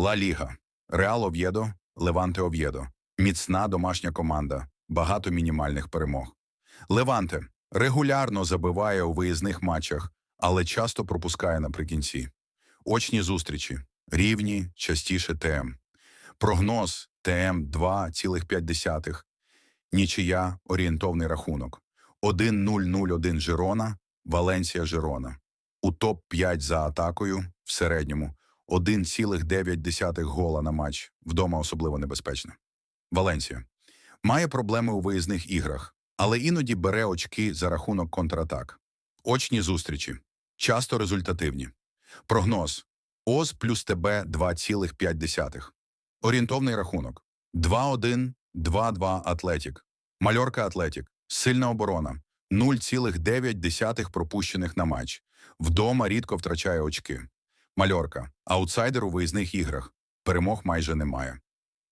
Ла Ліга, Реал Ов'єдо, Леванте Ов'єдо. Міцна домашня команда, багато мінімальних перемог. Леванте регулярно забиває у виїзних матчах, але часто пропускає наприкінці. Очні зустрічі, рівні, частіше ТМ. Прогноз ТМ 2,5. Нічия орієнтовний рахунок. 1-0-0-1 Жирона, Валенсія Жирона. У топ-5 за атакою в середньому 1,9 гола на матч. Вдома особливо небезпечно. Валенсія. Має проблеми у виїзних іграх, але іноді бере очки за рахунок контратак. Очні зустрічі. Часто результативні. Прогноз. ОЗ плюс ТБ 2,5. Орієнтовний рахунок. 2-1, 2-2 Атлетік. Мальорка Атлетік. Сильна оборона. 0,9 пропущених на матч. Вдома рідко втрачає очки. Мальорка. Аутсайдер у виїзних іграх. Перемог майже немає.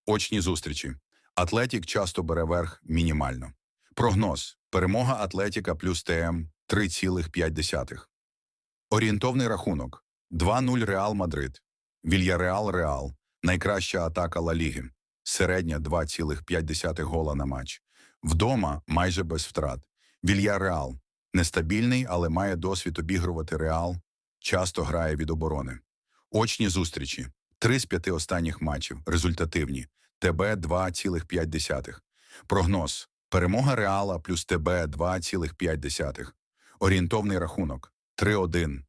Очні зустрічі. Атлетік часто бере верх мінімально. Прогноз. Перемога Атлетіка плюс ТМ 3,5. Орієнтовний рахунок. 2-0 Реал Мадрид. Вільяреал Реал. Найкраща атака Ла Ліги. Середня 2,5 гола на матч. Вдома майже без втрат. Вільяреал. Нестабільний, але має досвід обігрувати Реал. Часто грає від оборони. Очні зустрічі. Три з п'яти останніх матчів. Результативні. ТБ 2,5. Прогноз. Перемога Реала плюс ТБ 2,5. Орієнтовний рахунок. 3-1.